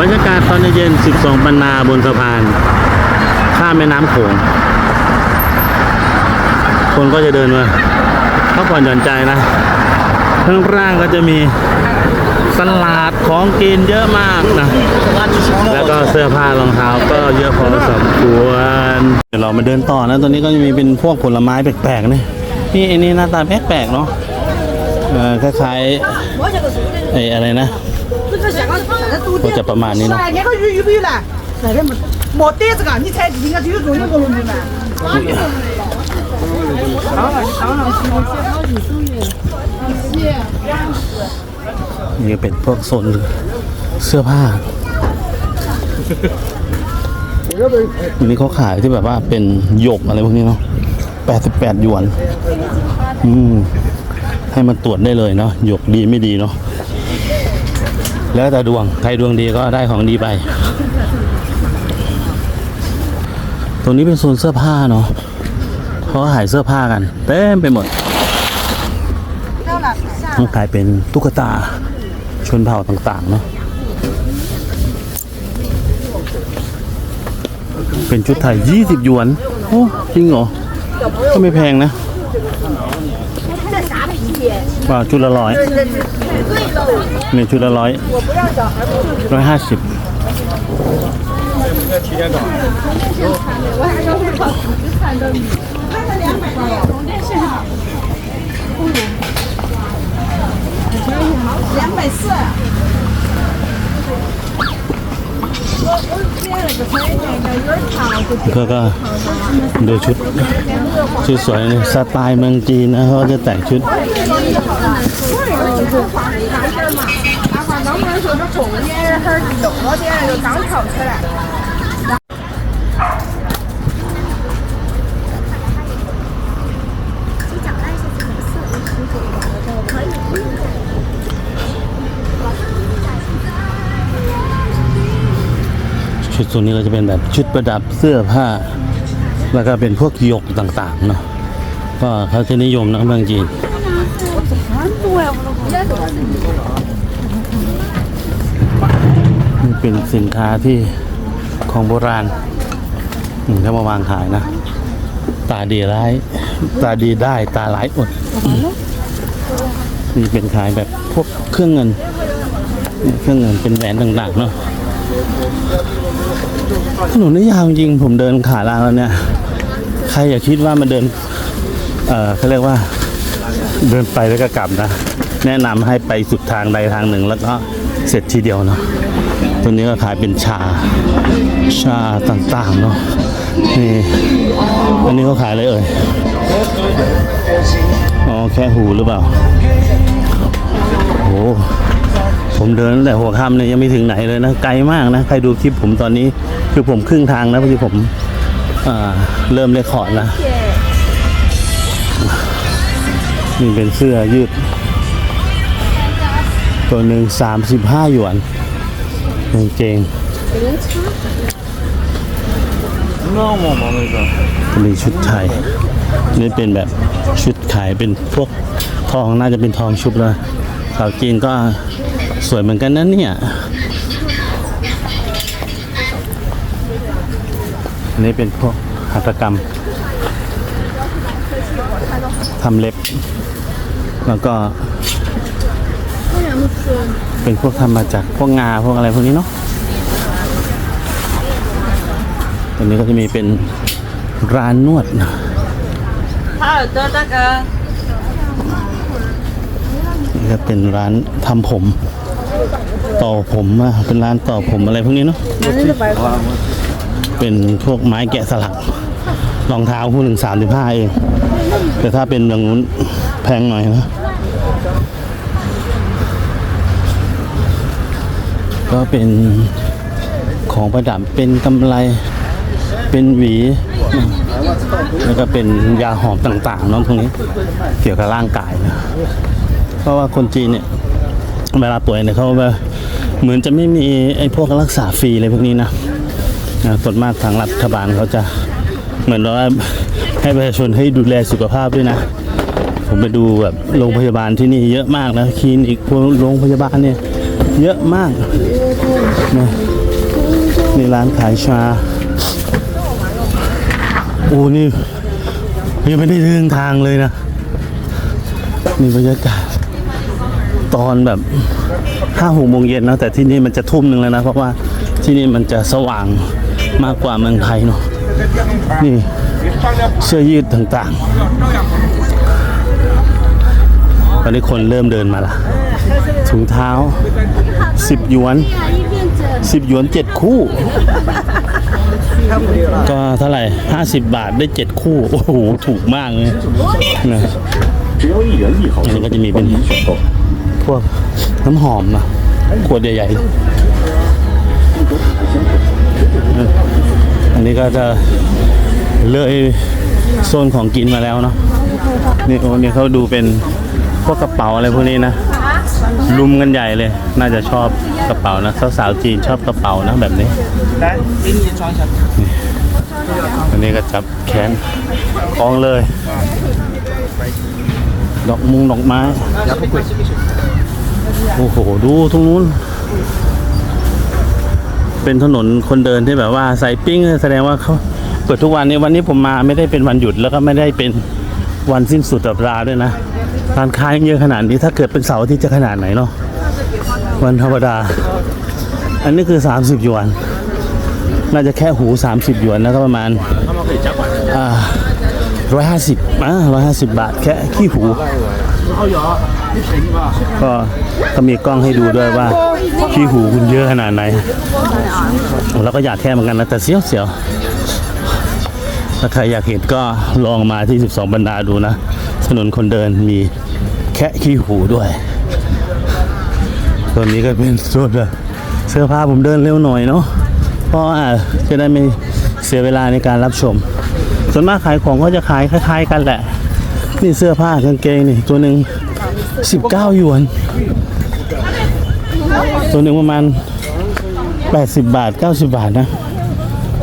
บรรยากาศตอนเย็น 12ปันนาบนสะพาน ข้ามแม่น้ำโขง คนก็จะเดินมาพักผ่อนหย่อนใจนะ ข้างล่างก็จะมีตลาดของกินเยอะมากนะ แล้วก็เสื้อผ้ารองเท้าก็เยอะพอสมควร เดี๋ยวเรามาเดินต่อนะตัวนี้ก็จะมีเป็นพวกผลไม้แปลกๆนี่นี่ไอ้นี่หน้าตาแปลกๆเนาะคล้ายๆไอ้อะไรนะ ก็จะประมาณนี้เนาะ หมดที่สกันที่แท้จริงก็ที่ตัวนี้ก็ลงอยู่นะนี่เป็นพวกโซนเสื้อผ้าวันนี้เขาขายที่แบบว่าเป็นหยกอะไรพวกนี้เนาะแปดสิบแปดหยวน อืม ให้มันตรวจได้เลยเนาะหยกดีไม่ดีเนาะ แล้วแต่ดวง ใครดวงดีก็ได้ของดีไป ตรงนี้เป็นโซนเสื้อผ้าเนาะเขาขายเสื้อผ้ากัน เต็มไปหมดมันกลายเป็นตุ๊กตาชนเผ่าต่างๆเนาะ เป็นชุดไทย 20 หยวน โอ้ จริงเหรอ ก็ไม่แพงนะว่าชุดละร้อย เนี่ยชุดละร้อยร้อยห้าสิบ 两百四。 ก็ก็ดูชุด ชุดสวยเลยสไตล์เมืองจีนนะเขาจะแต่งชุด 能不能说这中间还是冷了点就刚炒起来？ ชุดตัวนี้ก็จะเป็นแบบชุดประดับเสื้อผ้า แล้วก็เป็นพวกหยกต่างๆเนาะก็เขาจะนิยมนะเมืองจีน นี่เป็นสินค้าที่ของโบราณอืมเขามาวางขายนะ ตาดีร้าย ตาดีได้ตาร้ายอด นี่เป็นขายแบบพวกเครื่องเงิน เครื่องเงินเป็นแหวนต่างๆเนาะถนนนี่ยาวจริงผมเดินขาลางแล้วเนี่ย ใครอย่าคิดว่ามันเดิน เออเขาเรียกว่า เดินไปแล้วก็กลับนะ แนะนำให้ไปสุดทางใดทางหนึ่ง แล้วก็เสร็จทีเดียวเนาะตัวนี้ก็ขายเป็นชา ชาต่างๆเนาะนี่อันนี้เขาขายอะไรเอ่ยอ๋อแค่หูหรือเปล่าโอ้ผมเดินตั้งแต่หัวค่ำเนี่ยยังไม่ถึงไหนเลยนะไกลมากนะใครดูคลิปผมตอนนี้คือผมครึ่งทางนะพอดีผมเริ่มเลคคอร์ดแล้วนี่เป็นเสื้อยืด ตัวหนึ่งสามสิบห้าหยวนกางเกงมีชุดไทยนี่เป็นแบบชุดขายเป็นพวกทองน่าจะเป็นทองชุบแล้วสาวจีนก็สวยเหมือนกันนะเนี่ยนนี้เป็นพวกหัตถกรรมทำเล็บ แล้วก็ เป็นพวกทำมาจากพวกงาพวกอะไรพวกนี้เนาะตรงนี้ก็จะมีเป็นร้านนวดนะนี่ก็เป็นร้านทำผม ต่อผมอะเป็นร้านต่อผมอะไรพวกนี้เนาะเป็นพวกไม้แกะสลักรองเท้าคู่หนึ่งสามสิบห้าเองแต่ถ้าเป็นอย่างนู้นแพงหน่อยนะ ก็เป็นของประดับเป็นกำไรเป็นหวี แล้วก็เป็นยาหอมต่างๆเนาะพวกนี้เกี่ยวกับร่างกายนะเพราะว่าคนจีนเนี่ยเวลาป่วยเนี่ยเขาแบบเหมือนจะไม่มีไอ้พวกรักษาฟรีอะไรพวกนี้นะนะส่วนมากทางรัฐบาลเขาจะเหมือนว่าให้ประชาชนให้ดูแลสุขภาพด้วยนะ ผมไปดูแบบโรงพยาบาลที่นี่เยอะมากนะคลินิกโรงพยาบาลเนี่ย เยอะมากนะนี่ร้านขายชา โอ้นี่ยังไม่ได้เดินทางเลยนะ นี่บรรยากาศ ตอนแบบห้าหกโมงเย็นนะแต่ที่นี่มันจะทุ่มหนึ่งแล้วนะ เพราะว่าที่นี่มันจะสว่างมากกว่าเมืองไทยเนาะนี่เสื้อยืดต่างๆตอนนี้คนเริ่มเดินมาละ ถุงเท้าสิบหยวนสิบหยวนเจ็ดคู่ ก็เท่าไหร่ห้าสิบบาทได้เจ็ดคู่ โอ้โห ถูกมากเลยนะอันนี้ก็จะมีเป็นพวกน้ำหอมนะขวดใหญ่ๆ อันนี้ก็จะเลยโซนของกินมาแล้วเนาะนี่โอ้เนี่ยเขาดูเป็นพวกกระเป๋าอะไรพวกนี้นะ ลุมกันใหญ่เลย น่าจะชอบกระเป๋านะสาวๆจีนชอบกระเป๋านะแบบนี้อันนี้ก็จับแขนคล้องเลย ดอกมุงดอกไม้โอ้โหดูตรงนู้น เป็นถนนคนเดินที่แบบว่าใส่ปิ้งแสดงว่าเขาเปิดทุกวันนี้วันนี้ผมมาไม่ได้เป็นวันหยุดแล้วก็ไม่ได้เป็นวันสิ้นสุดสัปดาห์ด้วยนะ ร้านค้ายังเยอะขนาดนี้ถ้าเกิดเป็นเสาร์อาที่จะขนาดไหนเนาะวันธรรมดา อันนี้คือ 30หยวน น่าจะแค่หู 30หยวนแล้วก็ประมาณร้อยห้าสิบอ่าร้อยห้าสิบบาท แค่ขี้หูก็ก็มีกล้องให้ดูด้วยว่าขี้หูคุณเยอะขนาดไหน แล้วก็อยากแค่เหมือนกันนะแต่เสียวเสียวถ้าใครอยากเห็นก็ลองมาที่ 12 บรรดาดูนะ นนคนเดินมีแค่ขี้หูด้วยตัวนี้ก็เป็นส่วนแบบเสื้อผ้าผมเดินเร็วหน่อยเนาะเพราะว่าจะได้ไม่เสียเวลาในการรับชม ส่วนมากขายของก็จะขายคล้ายๆกันแหละ นี่เสื้อผ้ากางเกงนี่ตัวหนึ่ง19หยวน ตัวหนึ่งประมาณ 80 บาท 90 บาทนะ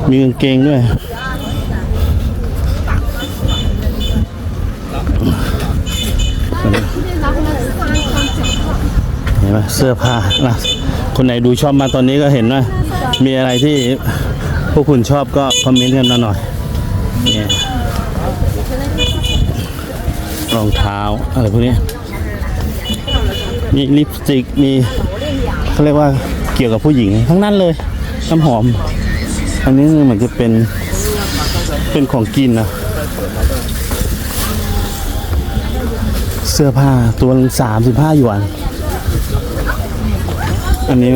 มีกางเกงด้วย เห็นไหมเสื้อผ้านะคนไหนดูชอบมาตอนนี้ก็เห็นว่ามีอะไรที่พวกคุณชอบก็คอมเมนต์กันมาหน่อยเนี่ยรองเท้าอะไรพวกนี้มีลิปสติกมีเขาเรียกว่าเกี่ยวกับผู้หญิงทั้งนั้นเลยน้ำหอม อันนี้เหมือนจะเป็นเป็นของกินนะ เสื้อผ้าตัวสามสิบห้าหยวน อันนี้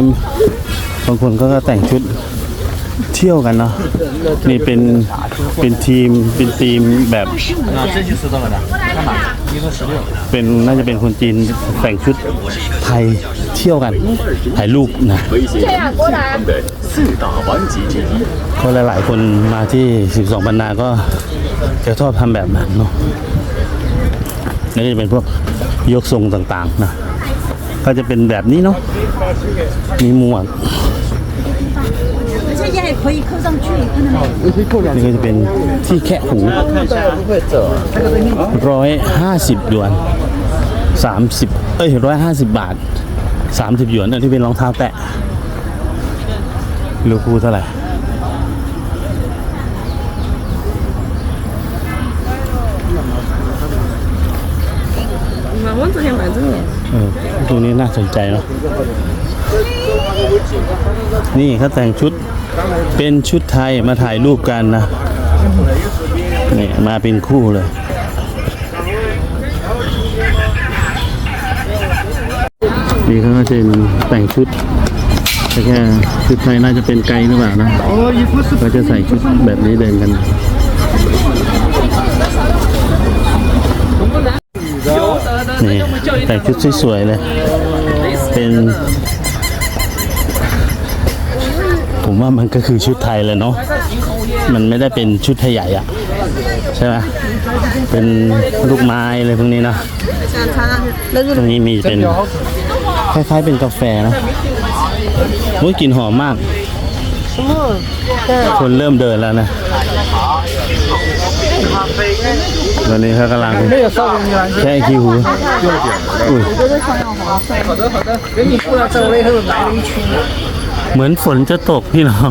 บางคนก็แต่งชุดเที่ยวกันเนาะนี่เป็นเป็นทีมเป็นทีมแบบเป็นน่าจะเป็นคนจีนแต่งชุดไทยเที่ยวกันถ่ายรูปนะคนหลายๆคนมาที่สิบสองบรรดาก็จะชอบทำแบบนั้นเนาะ นี่จะเป็นพวกยกทรงต่างๆนะก็จะเป็นแบบนี้เนาะมีหมวกนี่ก็จะเป็นที่แค่หูร้อยห้าสิบหยวนสามสิบเอ้ยร้อยห้าสิบบาทสามสิบหยวนอันที่เป็นรองเท้าแตะลูกคูเท่าไหร่ มันจะยังไนี้น่าสนใจเนาะนี่เขาแต่งชุดเป็นชุดไทยมาถ่ายรูปกันนะนี่มาเป็นคู่เลยนี่เขาก็จะแต่งชุดแค่ชุดไทยน่าจะเป็นไกลหรือเปล่านะเขาจะใส่ชุดแบบนี้เดินกัน นี่แต่งชุดสวยๆเลย เป็น ผมว่ามันก็คือชุดไทยเลยเนาะ มันไม่ได้เป็นชุดไทยใหญ่อะใช่ไหมเป็นลูกไม้อะไรพวกนี้นะตรงนี้มีเป็นคล้ายๆเป็นกาแฟนะโอ้ยกลิ่นหอมมาก คนเริ่มเดินแล้วนะตอนนี้เขากำลังแค่ขี้หู อุ้ย 好的好的，给你过来这位后来了一群。 เหมือนฝนจะตกพี่น้อง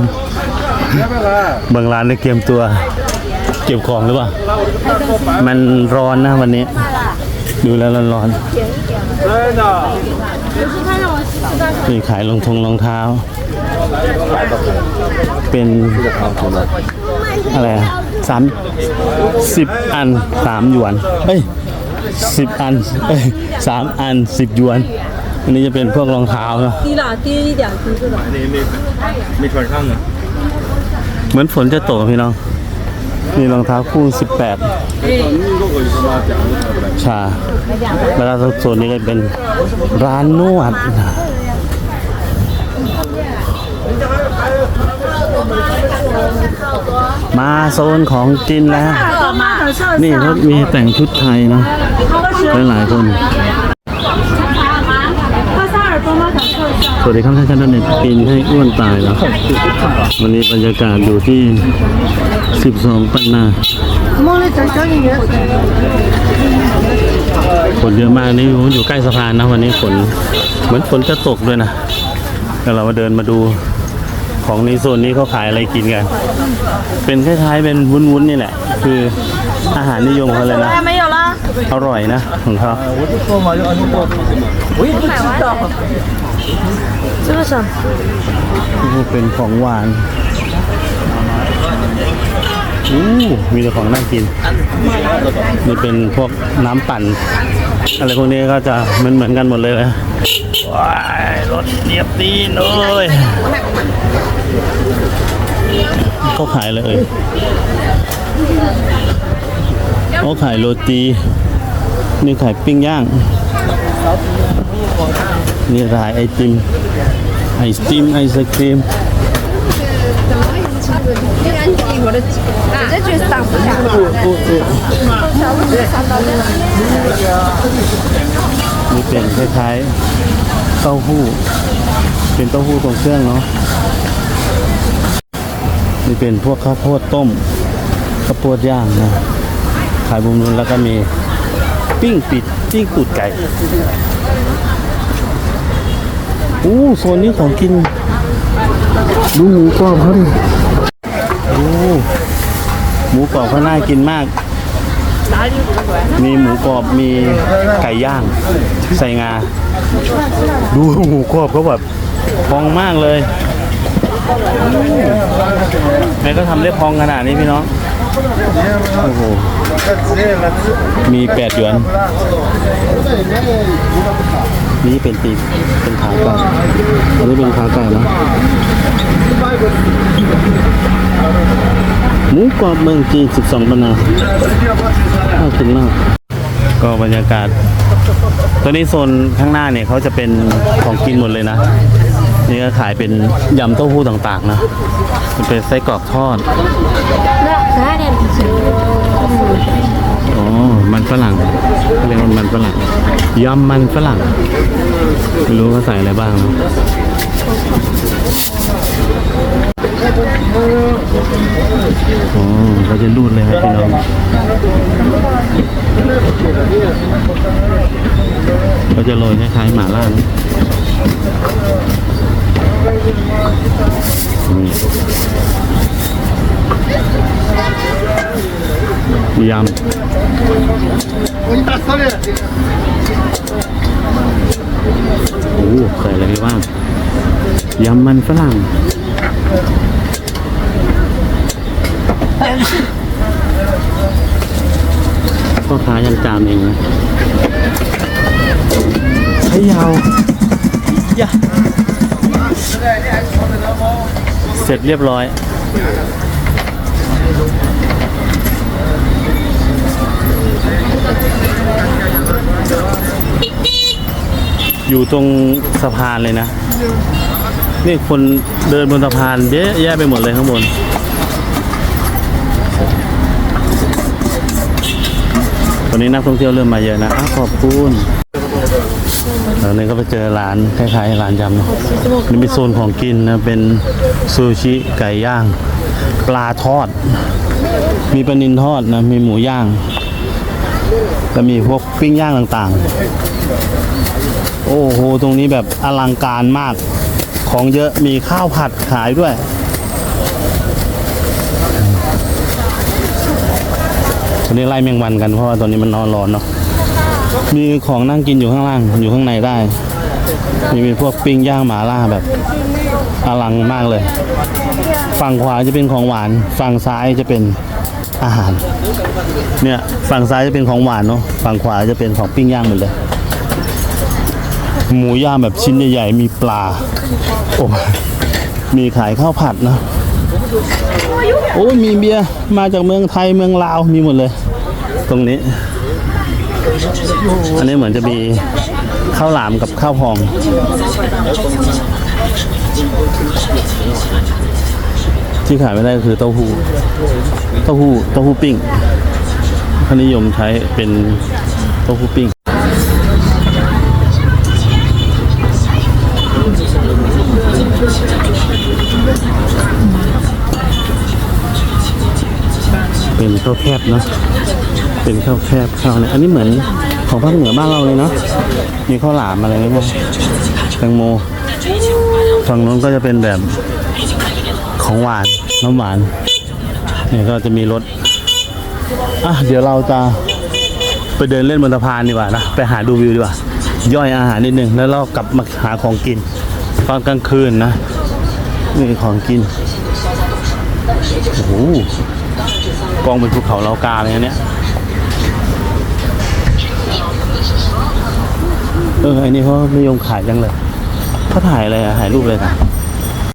บางร้านในเตรียมตัว เก็บของหรือเปล่า มันร้อนนะวันนี้ ดูแล้วร้อนๆนี่ขายรองทงรองเท้า เป็นอะไรอะสามสิบอันสามหยวน เอ้ย สิบอันสามอันสิบยวน อันนี้จะเป็นพวกรองเท้านะตีละตีเดี๋ยวคือคือแบบนี้มีมีชวนข้างเหรอเหมือนฝนจะตกพี่น้องนี่รองเท้าคู่สิบแปดชาเวลาส่วนนี้ก็เป็นร้านนวด มาโซนของจีนแล้ว นี่เขามีแต่งชุดไทยนะหลายหลายคนสวัสดีครับท่านชาดเน็ตปีนให้อ้วนตายแล้ว วันนี้บรรยากาศอยู่ที่ 12 ปันนาฝนเยอะมากนี่อยู่ใกล้สะพานนะวันนี้ฝนเหมือนฝนจะตกด้วยนะแล้วเรามาเดินมาดู ของในโซนนี้เขาขายอะไรกินกัน เป็นคล้ายๆเป็นวุ้นๆนี่แหละ คืออาหารนิยมเขาเลยนะ 没有了。 อร่อยนะของเขา 我也不知道。这个啥？ นี่เป็นของหวานอู้มีแต่ของน่ากิน นี่เป็นพวกน้ำปั่น อะไรพวกนี้ก็จะเหมือนเหมือนๆกันหมดเลยนะ ว้ายรถเรียบดีเลยเขาขายเลยเขาขายโรตีนี่ขายปิ้งย่าง นี่ขายไอติม ไอติมไอศครีม นี่เป็นคล้ายๆเต้าหู้ เป็นเต้าหู้ตรงเครื่องเนาะนี่เป็นพวกข้าวโพดต้มข้าวโพดย่างนะขายบุมนุนแล้วก็มีปิ้งปิดปิ้งตูดไก่อู้โซนนี้ของกิน ดูหมูกรอบเขาดิโอ้หมูกรอบเขาน่ากินมาก มีหมูกรอบมีไก่ย่าง ใส่งา ดูหมูกรอบเขาแบบพองมากเลยแม่ก็ทำได้พองขนาดนี้พี่น้องโอ้โหมีแปดหยวน นี่เป็นตีเป็นขาไก่อันนี้เป็นขาไก่นะ หมูกรอบเมืองจีน 12ปนาน่ากินมาก ก็บรรยากาศตอนนี้โซนข้างหน้าเนี่ยเขาจะเป็นของกินหมดเลยนะ นี่ก็ขายเป็นยำเต้าหู้ต่างๆนะ มันเป็นไส้กรอกทอดอ๋อ มันฝรั่งเรียกว่ามันฝรั่งยำมันฝรั่ง ไม่รู้เขาใส่อะไรบ้างนะ อ๋อเขาจะรูดเลยครับพี่น้องเขาจะโรยคล้ายๆหม่าล่านะนี่ยำโอ้โหใส่อะไรไปบ้างยำมันฝรั่ง ก็ค้ายังจามเองนะใช้ยาวยะเสร็จเรียบร้อย อยู่ตรงสะพานเลยนะ นี่คนเดินบนสะพานเยอะแยะไปหมดเลยข้างบน ตอนนี้นักท่องเที่ยวเริ่มมาเยอะนะอะขอบคุณตอนนี้ก็ไปเจอร้านคล้ายๆร้านยำเนอะนี่เป็นโซนของกินนะ เป็นซูชิไก่ย่าง ปลาทอด มีปลานินทอดนะ มีหมูย่างแล้วมีพวกปิ้งย่างต่างๆ โอ้โห ตรงนี้แบบอลังการมาก ของเยอะ มีข้าวผัดขายด้วย ตอนนี้ไล่แมงวันกันเพราะว่าตอนนี้มันนอนร้อนเนาะมีของนั่งกินอยู่ข้างล่างอยู่ข้างในได้มีมีพวกปิ้งย่างหมาล่าแบบอลังมากเลย ฝั่งขวาจะเป็นของหวาน ฝั่งซ้ายจะเป็นอาหาร เนี่ยฝั่งซ้ายจะเป็นของหวานเนาะฝั่งขวาจะเป็นของปิ้งย่างหมดเลย หมูย่างแบบชิ้นใหญ่ๆมีปลาโอ้มีขายข้าวผัดเนาะ โอ้มีเบียร์มาจากเมืองไทยเมืองลาวมีหมดเลย ตรงนี้ อันนี้เหมือนจะมีข้าวหลามกับข้าวพองที่ขายไม่ได้ก็คือเต้าหู้ เต้าหู้ เต้าหู้ปิ้งเขานิยมใช้เป็นเต้าหู้ปิ้ง เป็นข้าวแคบเนาะเป็นข้าวแคบข้าวเนี่ยอันนี้เหมือนของภาคเหนือบ้านเราเลยเนาะมีข้าวหลามอะไรไหมบ้างแตงโมฝั่งนู้นก็จะเป็นแบบของหวานน้ำหวานเนี่ยก็จะมีรถอะเดี๋ยวเราจะไปเดินเล่นบนสะพานดีกว่านะไปหาดูวิวดีกว่า ย่อยอาหารนิดนึงแล้วเรากลับมาหาของกิน ตอนกลางคืนนะนี่ของกินโอ้โห กองเป็นภูเขาเลากาเลยเนี่ยเอออันนี้เขานิยมขายจังเลยเขาถ่ายอะไรอะถ่ายรูปเลยนะ